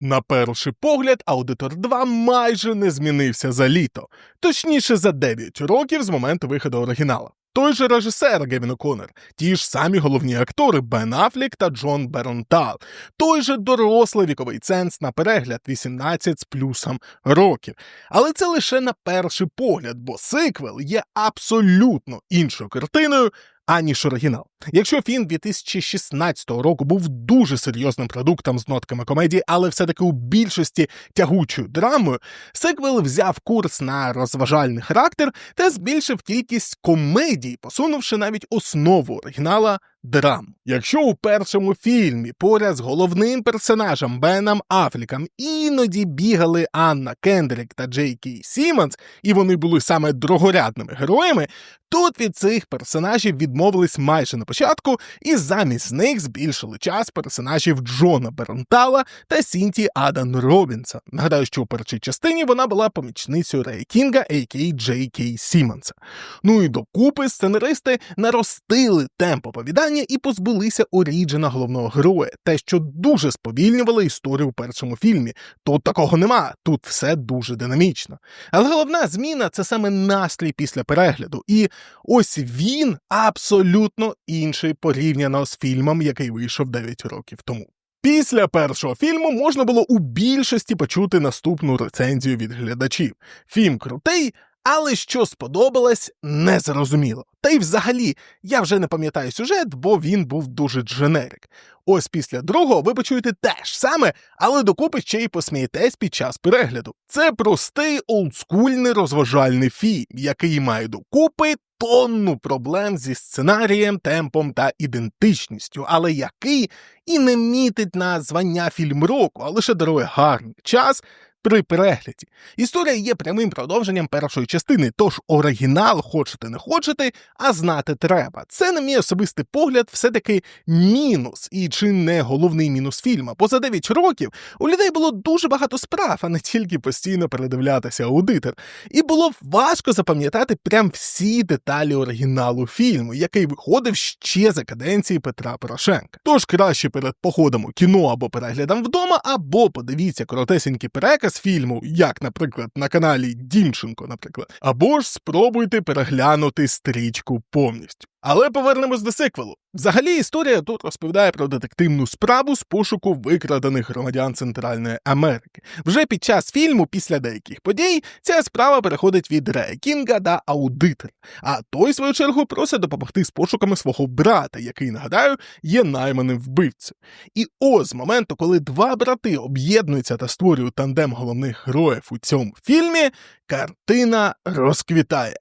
На перший погляд, Аудитор 2 майже не змінився за літо, точніше за 9 років з моменту виходу оригінала. Той же режисер Гевін О'Коннор, ті ж самі головні актори Бен Афлік та Джон Беронтал, той же дорослий віковий ценз на перегляд 18 з плюсом років. Але це лише на перший погляд, бо сиквел є абсолютно іншою картиною, аніж оригінал. Якщо фільм 2016 року був дуже серйозним продуктом з нотками комедії, але все-таки у більшості тягучою драмою, сиквел взяв курс на розважальний характер та збільшив кількість комедій, посунувши навіть основу оригінала драму. Якщо у першому фільмі поряд з головним персонажем Беном Афліком іноді бігали Анна Кендрік та Джей Кей Сімонс, і вони були саме другорядними героями, тут від цих персонажів відмовились майже початку, і замість них збільшили час персонажів Джона Бернтала та Сінті Адан Робінса. Нагадаю, що у першій частині вона була помічницею Рея Кінга, а.к.а. Джей Кей Сімонса. Ну і докупи сценаристи наростили темп оповідання і позбулися Оріджина головного героя, те, що дуже сповільнювало історію у першому фільмі. Тут такого нема, тут все дуже динамічно. Але головна зміна це саме настрій після перегляду. І ось він абсолютно інший порівняно з фільмом, який вийшов 9 років тому. Після першого фільму можна було у більшості почути наступну рецензію від глядачів. Фільм крутий, але що сподобалось, не зрозуміло. Та й взагалі, я вже не пам'ятаю сюжет, бо він був дуже дженерик. Ось після другого ви почуєте те ж саме, але докупи ще й посмієтесь під час перегляду. Це простий олдскульний розважальний фільм, який має докупи тонну проблем зі сценарієм, темпом та ідентичністю, але який і не мітить на звання фільм року, а лише дарує гарний час при перегляді. Історія є прямим продовженням першої частини, тож оригінал хочете не хочете, а знати треба. Це, на мій особистий погляд, все-таки мінус, і чи не головний мінус фільма. Поза 9 років у людей було дуже багато справ, а не тільки постійно передивлятися аудитор. І було важко запам'ятати прям всі деталі оригіналу фільму, який виходив ще за каденції Петра Порошенка. Тож краще перед походом у кіно або переглядом вдома, або подивіться коротесенький переказ фільму, як, наприклад, на каналі Дімченко, наприклад, або ж спробуйте переглянути стрічку повністю. Але повернемось до сиквелу. Взагалі, історія тут розповідає про детективну справу з пошуку викрадених громадян Центральної Америки. Вже під час фільму, після деяких подій, ця справа переходить від Рея Кінга до аудитора. А той, в свою чергу, просить допомогти з пошуками свого брата, який, нагадаю, є найманим вбивцем. І ось з моменту, коли два брати об'єднуються та створюють тандем головних героїв у цьому фільмі, картина розквітає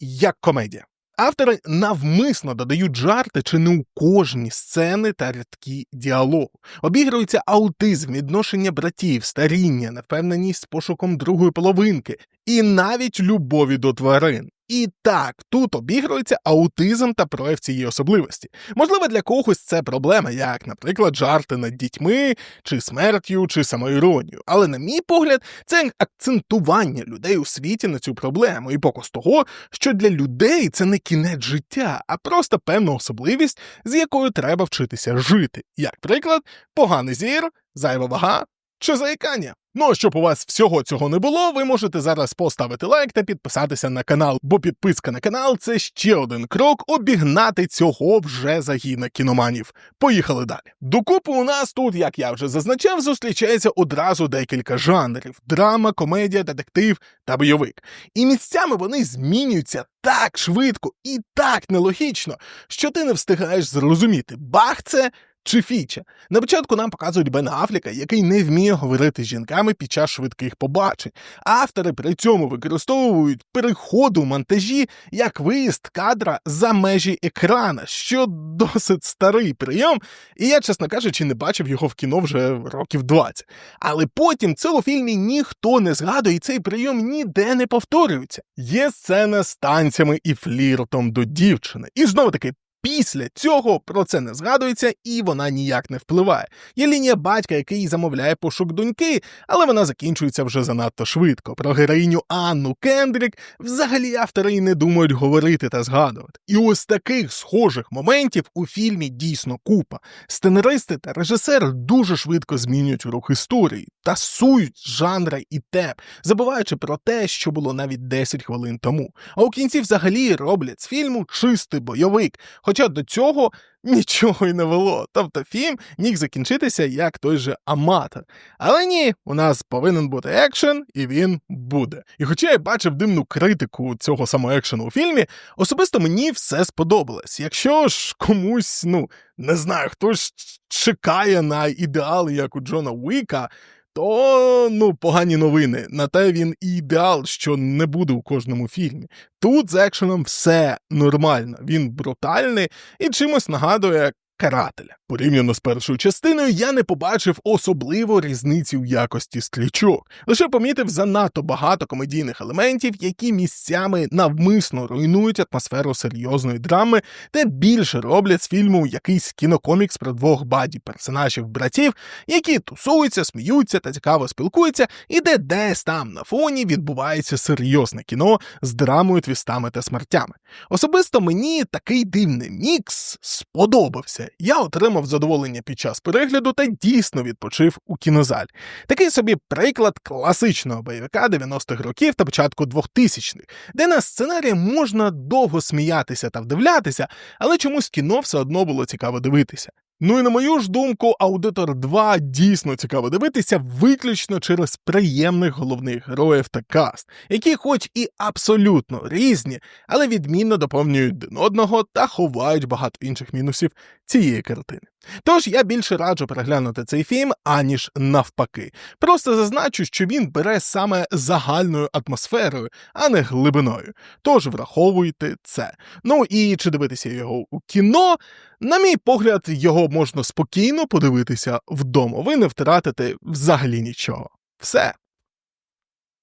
як комедія. Автори навмисно додають жарти чи не у кожні сцени та рядки діалогу. Обігрується аутизм, відношення братів, старіння, невпевненість з пошуком другої половинки і навіть любові до тварин. І так, тут обігрується аутизм та прояв цієї особливості. Можливо, для когось це проблема, як, наприклад, жарти над дітьми, чи смертю, чи самоіронією. Але, на мій погляд, це акцентування людей у світі на цю проблему, і показ того, що для людей це не кінець життя, а просто певна особливість, з якою треба вчитися жити. Як приклад, поганий зір, зайва вага чи заїкання. Ну а щоб у вас всього цього не було, ви можете зараз поставити лайк та підписатися на канал, бо підписка на канал це ще один крок обігнати цього вже загіна кіноманів. Поїхали далі. Докупи у нас тут, як я вже зазначав, зустрічається одразу декілька жанрів: драма, комедія, детектив та бойовик. І місцями вони змінюються так швидко і так нелогічно, що ти не встигаєш зрозуміти, бах це чи Фіча. На початку нам показують Бена Афліка, який не вміє говорити з жінками під час швидких побачень. Автори при цьому використовують переходу монтажі як виїзд кадра за межі екрана, що досить старий прийом, і я, чесно кажучи, не бачив його в кіно вже років 20. Але потім це у фільмі ніхто не згадує, і цей прийом ніде не повторюється. Є сцена з танцями і фліртом до дівчини. І знову таки Після цього про це не згадується і вона ніяк не впливає. Є лінія батька, який замовляє пошук доньки, але вона закінчується вже занадто швидко. Про героїню Анну Кендрік взагалі автори й не думають говорити та згадувати. І ось таких схожих моментів у фільмі дійсно купа. Сценаристи та режисер дуже швидко змінюють рух історії, тасують жанри і теп, забуваючи про те, що було навіть 10 хвилин тому. А у кінці взагалі роблять з фільму чистий бойовик. Хоча до цього нічого й не вело. Тобто фільм міг закінчитися як той же аматор. Але ні, у нас повинен бути екшен, і він буде. І хоча я бачив димну критику цього самого екшену у фільмі, особисто мені все сподобалось. Якщо ж комусь, ну не знаю, хтось чекає на ідеали, як у Джона Уіка. То ну погані новини. На те він і ідеал, що не буде у кожному фільмі. Тут з екшеном все нормально. Він брутальний і чимось нагадує карателя. Порівняно з першою частиною, я не побачив особливо різниці в якості стрічок. Лише помітив занадто багато комедійних елементів, які місцями навмисно руйнують атмосферу серйозної драми, та більше роблять з фільму якийсь кінокомікс про двох баді персонажів братів, які тусуються, сміються та цікаво спілкуються, і де десь там на фоні відбувається серйозне кіно з драмою, твістами та смертями. Особисто мені такий дивний мікс сподобався. Я отримав задоволення під час перегляду та дійсно відпочив у кінозалі. Такий собі приклад класичного бойовика 90-х років та початку 2000-х, де на сценарії можна довго сміятися та вдивлятися, але чомусь кіно все одно було цікаво дивитися. Ну і на мою ж думку, Аудитор 2 дійсно цікаво дивитися виключно через приємних головних героїв та каст, які, хоч і абсолютно різні, але відмінно доповнюють один одного та ховають багато інших мінусів цієї картини. Тож я більше раджу переглянути цей фільм, аніж навпаки. Просто зазначу, що він бере саме загальною атмосферою, а не глибиною. Тож враховуйте це. Ну і чи дивитися його у кіно? На мій погляд, його можна спокійно подивитися вдома. Ви не втратите взагалі нічого. Все.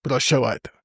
Прощавайте.